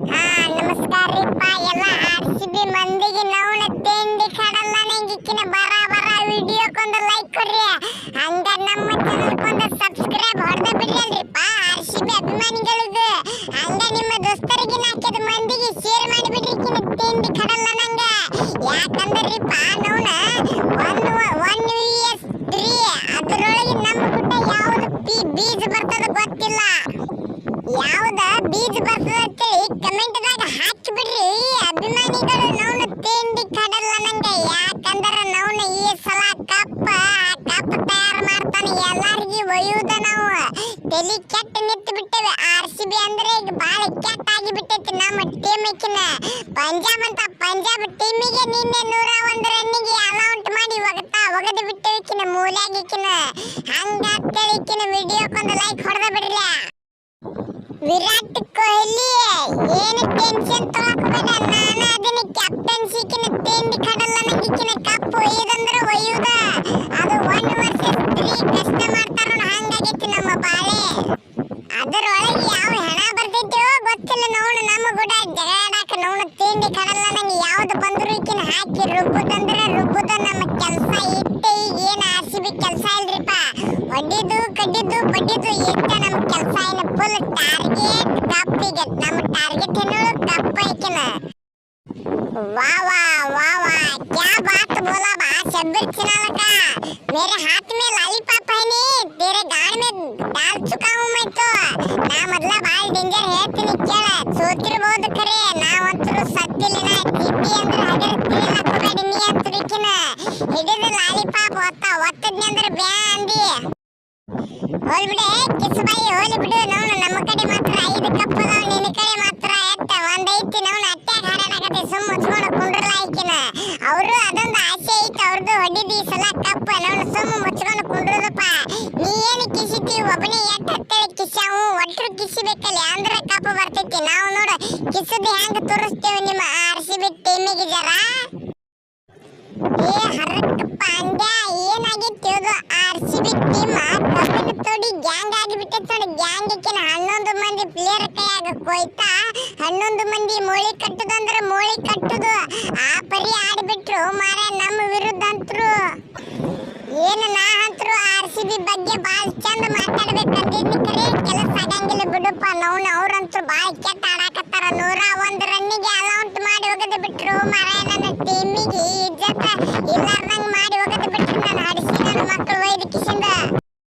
ಹಾ, ನಮಸ್ಕಾರ ರೀಪ್ಪ ಎಲ್ಲ ಆರ್ ಸಿ ಬಿ ಮಂದಿಗೆ ನವಣ ತಿಂಡಿ ಕಡಲ್ಲ ನಂಗಿಕ್ಕಿನ ಬರ ಬರ ವಿಡಿಯೋಕ್ಕೊಂದು ಲೈಕ್ ಕೊಡ್ರಿ. ಹಂಗ ನಮ್ಮ ಚಾನಲ್ಕೊಂದು ಸಬ್ಸ್ಕ್ರೈಬ್ ಹೊಡೆದ ಬಿಡ್ರಲ್ರಿಪ್ಪ ಆರ್ ಸಿ ಬಿ ಅಭಿಮಾನಿಗಳಿಗೂ ಹಂಗ ನಿಮ್ಮ ದೋಸ್ತರಿಗೆ ನಾಲ್ಕೈದು ಮಂದಿಗೆ ಶೇರ್ ಮಾಡಿಬಿಡ್ರಿ ತಿಂಡಿ ಕಡಲ್ಲ ನಂಗ. ಯಾಕಂದ್ರಿಪ್ಪ ನವಣ ಒಂದು ಒನ್ ಯು ಎಸ್ ತ್ರೀ ಅದರೊಳಗೆ ನಮ್ಮ ಗುಡ್ಡ ಯಾವುದು ಬೀಜ ಬರ್ತದ ಗೊತ್ತಿಲ್ಲ. ಯಾವ್ದ ಬೀಜ ಬರ್ತದ ಕಮೆಂಟ್ ದಾಗ ಹಾಕಿ ಬಿಡ್ರಿ ಅಭಿಮಾನಿಗಳು ನೌನ ತಿಂಡಿ ಕಡಲ್ಲ ನಂಗೆ. ಯಾಕಂದ್ರ ನೌನ ಈ ಸಲ ಕಪ್ಪ ಕಪ್ಪ ತಯಾರು ಮಾಡ್ತಾನೆ. ಎಲ್ಲರಿಗೂ ಒಯ್ಯುದ ನಾವು. ತಲೆ ಕೆಟ್ಟ ನಿಂತು ಬಿಟ್ಟೇವೆ. ಆರ್ ಸಿ ಬಿ ಅಂದ್ರೆ ಈಗ ಬಾಳ ಕೆಟ್ಟ ಆಗಿ ಬಿಟ್ಟೈತಿ ನಮ್ಮ ಟೀಮಿಕಿನ ಪಂಜಾಬ್ ಅಂತ ಪಂಜಾಬ್ ಟೀಮಿಗೆ ನಿನ್ನೆ ನೂರ ಒಂದು ರನ್ನಿಗೆ ಅಲೌಟ್ ಮಾಡಿ ಒಗತಾ ಒಗದು ಬಿಟ್ಟೇವಿಕಿನ ಮೂಲ್ಯಾಗಿಕಿನ ಹಂಗ ವಿಡಿಯೋ ವಿಡಿಯೋಕ್ಕೊಂದು ಲೈಕ್ ಹೊಡೆದ ಬಿಡ್ರಿ. ವಿರಾಟ್ ಕೊಹ್ಲಿ, ಏನು ಟೆನ್ಷನ್ ತಗೋಬೇಡ ನಾನು ಅದನ್ನ ಕ್ಯಾಪ್ಟನ್ಸಿಕಿನ ತಿಂಡಿ ಕಡಲ್ಲ ನಂಗಿಕಿನ ಕಪ್ ಒಯ್ಯದಂದ್ರೆ ಒಯ್ಯುದ? ಅದು ಒನ್ ವರ್ಸಸ್ ತ್ರೀ ಕಷ್ಟ ಮಾಡ್ತಾರ ಹಂಗಾಗೈತಿ ನಮ್ಮ ಬಾಳೆ. ಅದರೊಳಗೆ ಯಾವ ಹೆಣ ಬರ್ತೈತೋ ಗೊತ್ತಿಲ್ಲ ನೋಡು, ನಮ್ಮ ಕೂಡ ಜಗಳಾಡಕ ನೋಡು, ತಿಂಡಿ ಕಡಲ್ಲ ನಂಗೆ ಯಾವ್ದು ಬಂದ್ರು ಈಕಿನ ಹಾಕಿ ರುಬ್ಬುದಂದ್ರೆ ರುಬ್ಬುದ ನಮ್ಮ ಕೆಲಸ ಇಟ್ಟೆ. ಈಗ ಏನು ಆರ್ ಸಿ ಬಿ ಕೆಲಸ ಇಲ್ರಿಪ್ಪ. ಒಡ್ಡಿದ್ದು, ಕಡ್ಡಿದ್ದು, ಬಡ್ಡಿದ್ದು ಇಷ್ಟ ನಮ್ಮ ಕೆಲಸ ಏನು ಫುಲ್ ಟಾರ್ಗೆಟ್ ಕಪ್ಪಿಗೆ ನಮ್ಮ ಟಾರ್ಗೆಟ್ ಏನು ಕಪ್ ಐಕಿನ वाह वाह वाह वाह क्या बात बोला बा शब्बीर चिनाला का मेरे हाथ में लॉलीपॉप है नी तेरे गाड़ में डाल चुका हूँ मैं तो ನಾ ಮೊದಲ ಬಾಳ ಡೇಂಜರ್ ಹೇಳ್ತೀನಿ ಕೇಳ ಸೋತಿರ್ಬೋದು ಖರೆ ನಾವಂತರೂ ಸತ್ತಿಲ್ಲ ಜಿಬ್ಬಿ ಅಂದ್ರೆ ಹಗರ ತಿಳಿಲಾಕೋಬೇಡಿ ನೀ ಅಂತರಿಕಿನ ಹಿಡಿದು ಲಾಲಿಪಾಪ್ ಒತ್ತ ಒತ್ತದ್ನಿ ಅಂದ್ರೆ ಬ್ಯಾ ಹೋಲ್ ನಾವು ನಮ್ಮ ಕಡೆ ಮಾತ್ರ ಐದು ಕಪ್ ಕಡೆ ಮಾತ್ರ ಎತ್ತ ಒಂದೈತಿ ನಾವು ಅಟ್ಯಾಗ ಹಾಡಾಡಕತ್ತೆ ಸುಮ್ಮ ಐಕಿನ ಅವರು ಅದೊಂದು ಆಸೆ ಐತಿ ಅವ್ರದ್ದು ಹೊಡಿದಿ ಸಲ ಕಪ್ಪ. ನಾವು ಸುಮ್ಮ ಮುಚ್ಕೊಂಡು ಕುಂಡ್ರದಪ್ಪ ನೀ ಏನು ಕಿಸಿತಿ? ಒಬ್ಬನೇ ಎಟ್ ಹತ್ತೇಳಿ ಕಿಸಾವು ಒಟ್ರು ಅಂದ್ರ ಕಪ್ ಬರ್ತೈತಿ. ನಾವು ನೋಡು ಹೆಂಗ್ ತೋರಿಸ್ತೇವೆ ನಿಮ್ಮ ಆರ್ ಸಿ ಬಿ ಏ ಏನಾಗಿತ್ತು ಆರ್ ಸಿ ಬಿ ಆಗಿ ತೋಡಿ ಗ್ಯಾಂಗ್ ಆಗಿಬಿಟ್ಟೈತೆ ನೋಡಿ ಗ್ಯಾಂಗ್ ಇಕ್ಕಿನ ಹನ್ನೊಂದು ಮಂದಿ ಪ್ಲೇಯರ್ ಕೈಯಾಗ ಕೊಯ್ತಾ, ಹನ್ನೊಂದು ಮಂದಿ ಮೋಳಿ ಕಟ್ಟುದು ಅಂದ್ರೆ ಮೋಳಿ ಕಟ್ಟುದು. ಆ ಪರಿ ಆಡಿಬಿಟ್ರು ಮಾರ ನಮ್ಮ ವಿರುದ್ಧ ಅಂತರು. ಏನು ನಾ ಅಂತರು ಆರ್ ಸಿ ಬಿ ಬಗ್ಗೆ ಭಾಳ ಚಂದ ಮಾತಾಡ್ಬೇಕಂದಿದ್ನಿ ಕರೆ. ಕೆಲಸ ಆಗಂಗಿಲ್ಲ ಬಿಡಪ್ಪ ನಾವು ಅವ್ರಂತೂ ಭಾಳ ಕೆಟ್ಟ ಆಡಾಕತ್ತಾರ. ನೂರ ಒಂದು ರನ್ನಿಗೆ ಅಲೌಂಟ್ ಮಾಡಿ ಹೋಗದೆ ಬಿಟ್ರು. ಮಾರ ನನ್ನ ಟೀಮಿಗೆ ಇಜ್ಜತ್ತ ಇಲ್ಲ